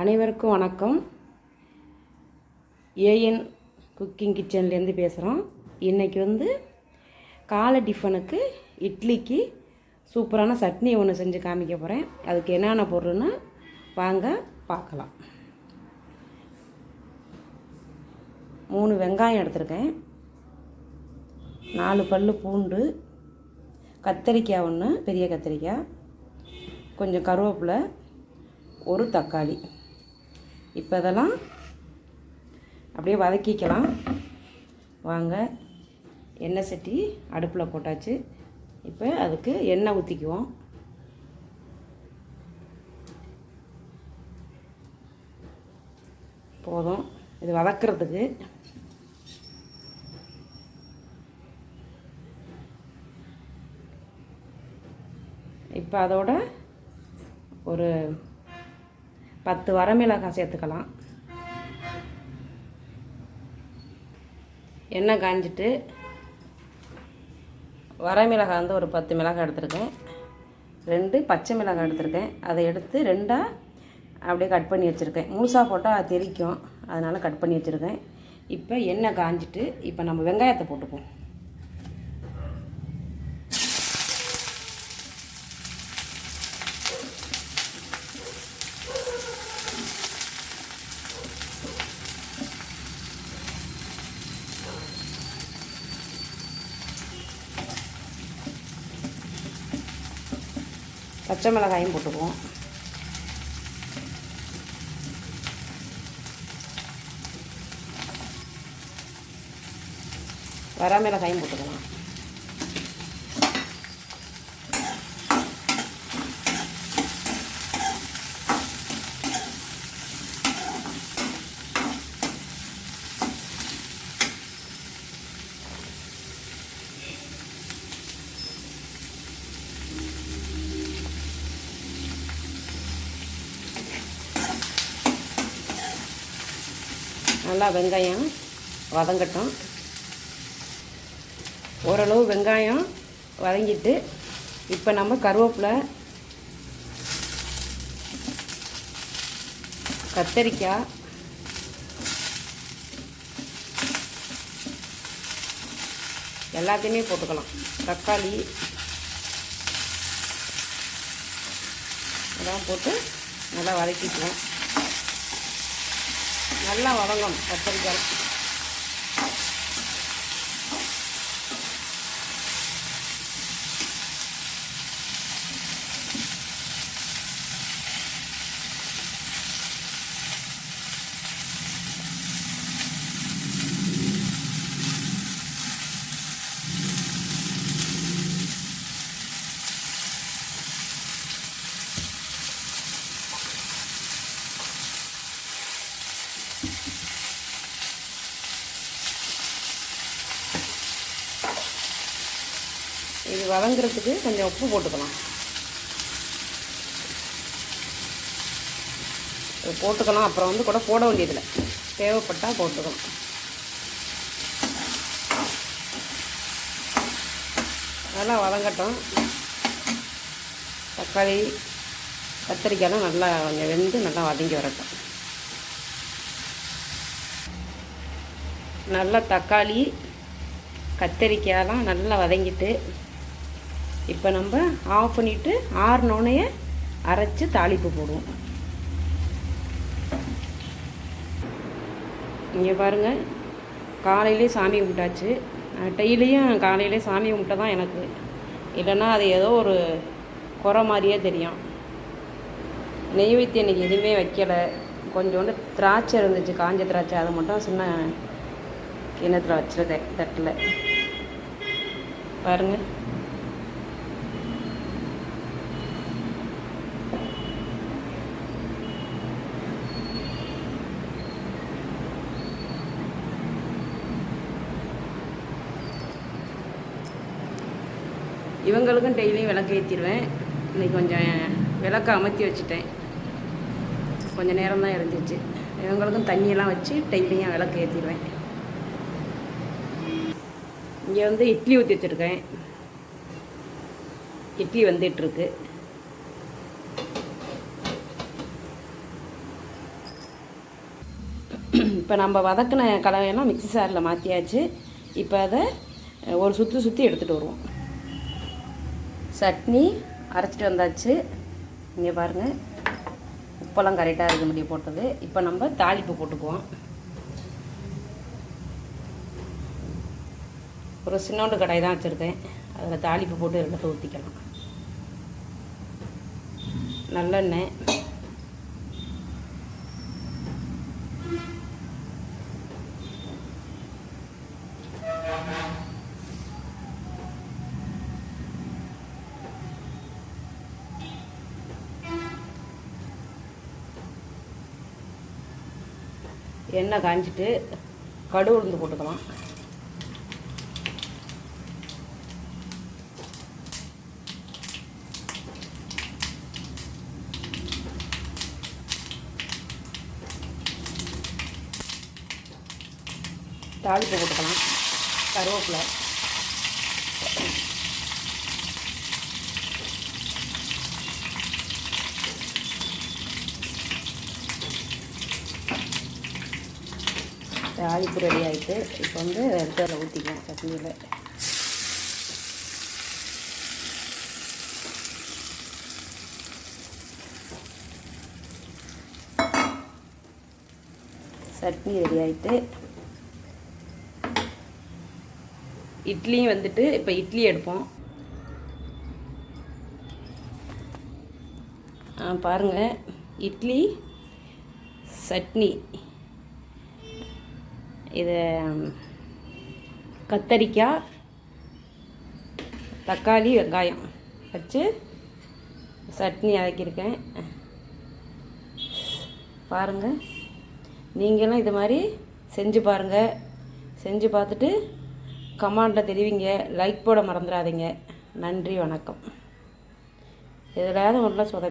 அனைவருக்கும் வணக்கம். AN cooking கிச்சன்லேருந்து பேசுகிறோம். இன்றைக்கி வந்து காலை டிஃபனுக்கு இட்லிக்கு சூப்பரான சட்னி ஒன்று செஞ்சு காமிக்க போகிறேன். அதுக்கு என்னென்ன பொருள்னு வாங்க பார்க்கலாம். மூணு வெங்காயம் எடுத்திருக்கேன். நாலு பல் பூண்டு கத்தரிக்காய் ஒன்று பெரிய கத்திரிக்காய் கொஞ்சம் கருவேப்பிலை ஒரு தக்காளி. இப்போ இதெல்லாம் அப்படியே வதக்கிக்கலாம். வாங்க எண்ணெய் சட்டி அடுப்பில் போட்டாச்சு. இப்போ அதுக்கு எண்ணெய் ஊற்றிக்குவோம் போதும். இது வதக்கிறதுக்கு. இப்போ அதோட ஒரு பத்து வரமிளகாய் சேர்த்துக்கலாம். எண்ணெய் காஞ்சிட்டு வரமிளகாய் வந்து ஒரு பத்து மிளகாய் எடுத்திருக்கேன். ரெண்டு பச்சை மிளகாய் எடுத்திருக்கேன். அதை எடுத்து ரெண்டாக அப்படியே கட் பண்ணி வச்சுருக்கேன். முழுசாக போட்டால் தெரிக்கும். அதனால் கட் பண்ணி வச்சுருக்கேன். இப்போ எண்ணெய் காஞ்சிட்டு இப்போ நம்ம வெங்காயத்தை போட்டுப்போம். பச்சை மிளகாயும் போட்டுக்குவோம். வரமிளகாயும் போட்டுக்கலாம். நல்லா வெங்காயம் வதங்கட்டும். ஓரளவு வெங்காயம் வதங்கிட்டு இப்போ நம்ம கருவேப்பிலை கத்தரிக்காய் எல்லாத்தையுமே போட்டுக்கலாம். தக்காளி இதெல்லாம் போட்டு நல்லா வதக்கிக்கலாம். நல்லா வதங்கணும் கத்திரிக்காய் இது வதங்குறதுக்கு கொஞ்சம் உப்பு போட்டுக்கலாம். இது போட்டுக்கலாம் அப்புறம் வந்து கூட போட வேண்டியதில்லை. தேவைப்பட்டால் போட்டுக்கலாம் நல்லா வதங்கட்டும். தக்காளி கத்திரிக்காயெல்லாம் நல்லா கொஞ்சம் வெந்து நல்லா வதங்கி வரட்டும். நல்லா தக்காளி கத்திரிக்காயெல்லாம் நல்லா வதங்கிட்டு இப்போ நம்ம ஆஃப் பண்ணிவிட்டு ஆறுனோனைய அரைச்சி தாளிப்பு போடுவோம். இங்கே பாருங்கள் காலையிலே சாமி கும்பிட்டாச்சு. டெய்லியும் காலையிலே சாமி கும்பிட்ட தான் எனக்கு. இல்லைன்னா அது ஏதோ ஒரு குறை மாதிரியே தெரியும். நெய்வேத்தியம் இன்றைக்கி எதுவுமே வைக்கலை. கொஞ்சோண்டு திராட்சை இருந்துச்சு காஞ்ச திராட்சை. அதை மட்டும் சின்ன கிணத்துல வச்சுருக்கேன் தட்டில். பாருங்கள் இவங்களுக்கும் டெய்லியும் விளக்கு ஏற்றிடுவேன் இன்றைக்கி கொஞ்சம் விளக்கு அமர்த்தி வச்சுட்டேன். கொஞ்சம் நேரம் தான் இருந்துச்சு. இவங்களுக்கும் தண்ணியெல்லாம் வச்சு டெய்லியும் விளக்கு ஏற்றிடுவேன் இங்கே வந்து இட்லி ஊற்றி வச்சுருக்கேன். இட்லி வந்துட்டுருக்கு. இப்போ நம்ம வதக்கின கலவையெல்லாம் மிக்ஸி சாரில் மாற்றியாச்சு இப்போ அதை ஒரு சுற்றி சுற்றி எடுத்துகிட்டு வருவோம். சட்னி அரைச்சிட்டு வந்தாச்சு. இங்கே பாருங்கள் உப்பெல்லாம் கரெக்டாக இருக்க முடிய போட்டது. இப்போ நம்ம தாளிப்பு போட்டுக்குவோம். ஒரு சின்னோண்டு கடாய் தான் வச்சுருக்கேன். அதில் தாளிப்பு போட்டு ரெண்டு ஊற்றிக்கலாம் நல்லெண்ணெய். எண்ணெய் காஞ்சிட்டு கடு உளுந்து போட்டுக்கலாம். தாளிப்பு போட்டுக்கலாம். கருவேப்பிலை. தாளிப்பு ரெடி ஆகிட்டு இப்போ வந்து எடுத்து அதில் ஊற்றிக்கலாம் சட்னியில் சட்னி ரெடி ஆகிட்டு இட்லியும் வந்துட்டு இப்போ இட்லி எடுப்போம். ஆ, இட்லி சட்னி. இது கத்தரிக்காய் தக்காளி வெங்காயம் வச்சு சட்னி அரைக்கியிருக்கேன் பாருங்கள் நீங்களும் இது மாதிரி செஞ்சு பாருங்கள் செஞ்சு பார்த்துட்டு கமாண்டில் தெரிவிங்க. லைக் போட மறந்துடாதீங்க. நன்றி வணக்கம். எதுலையாவது ஒன்றும் சொத